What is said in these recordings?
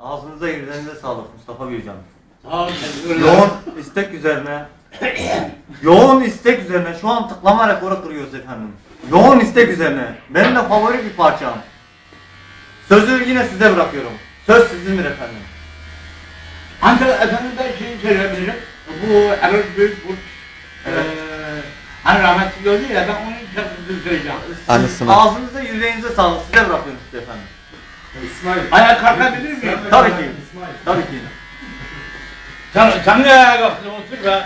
Ağzınıza yüreğinize sağlık Mustafa Bircan. Sağ. Yoğun istek üzerine. yoğun istek üzerine. Şu an tıklama rekoru kırıyoruz efendim. Yoğun istek üzerine. Benim de favori bir parçam. Sözü yine size bırakıyorum. Söz sizindir efendim. Ancak efendim ben şeyi söyleyebilirim. Bu Erol Büyükburç Evet. eee hani rahmetli öldü ya ben onun şarkısını söyleyeceğim. Anısına. Ağzınıza yüreğinize sağlık. Size bırakıyorum size efendim. İsmail. Ayağa kalkabilir miyim? Tabii ki. İsmail. Tabii ki. Sen, sen de ayağa kalktın otur be.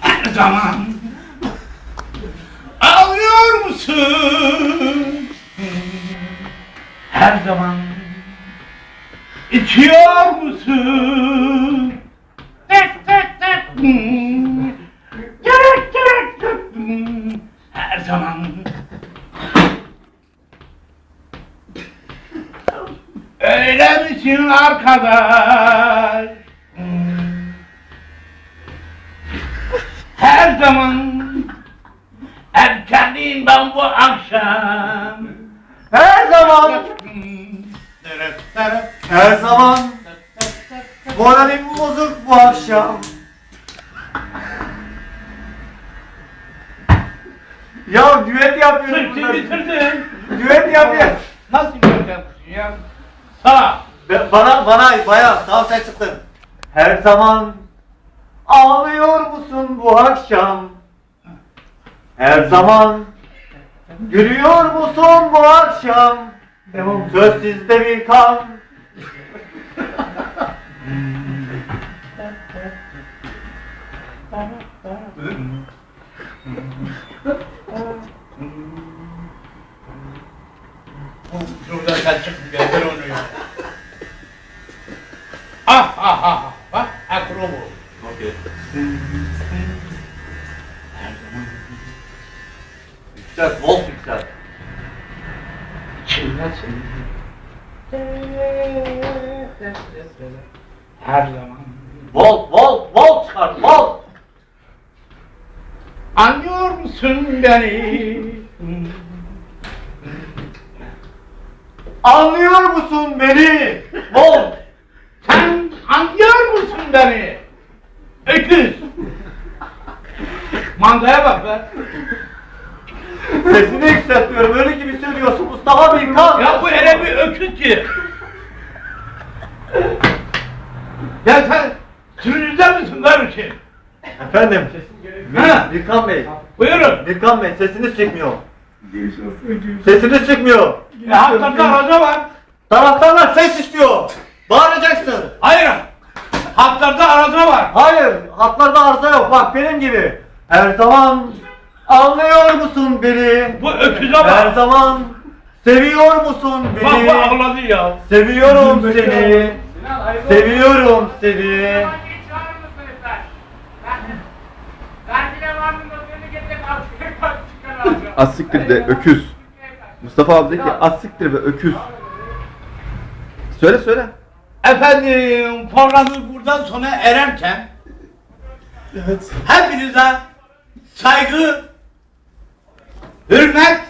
Her zaman ağlıyor musun? Her zaman içiyor musun? Her zaman. Öyle misin arkadaş? Her zaman. Erkenliğim ben bu akşam. Her zaman, her zaman moralim bozuk bu akşam. Ya düet yapıyoruz Sırtı burada. bitirdin Düet yapıyor. Nasıl yapacaksın ya? Sağ Be- Bana bana bayağı sen çıktın. Her zaman ağlıyor musun bu akşam? Her zaman gülüyor musun bu akşam? Söz sizde bir kan. Şurada sen çık getir onu ya. Ah ah ah ah. Bak akrobu. Okey. Yüksel, volt yüksel. Çınlasın. Her zaman. Volt, volt, volt çıkar, volt. Anlıyor musun beni? Anlıyor musun beni? Volt. Sen anlıyor musun beni? Öküz. Mandaya bak be. Sesini yükseltiyorum, öyle gibi söylüyorsun Mustafa Bey kalk. Ya bu hele bir öküz ki. Ya sen sürücüde misin kardeşim? Efendim, Ha? Birkan Bey, Buyurun. Birkan Bey sesiniz çıkmıyor. Sesiniz çıkmıyor. Ya hatlarda arıza var. Taraftarlar ses istiyor. Bağıracaksın. Hayır. Hatlarda arıza var. Hayır, hatlarda arıza yok. Bak benim gibi. Her zaman anlıyor musun beni? Bu öküze Her bak. zaman seviyor musun Bak beni? bu ağladı ya. Seviyorum seni. Seviyorum seni. Alacağım. Asiktir de öküz. Mustafa abi dedi ki asiktir ve öküz. Söyle söyle. Efendim programı buradan sona ererken Evet. hepinize saygı, hürmet,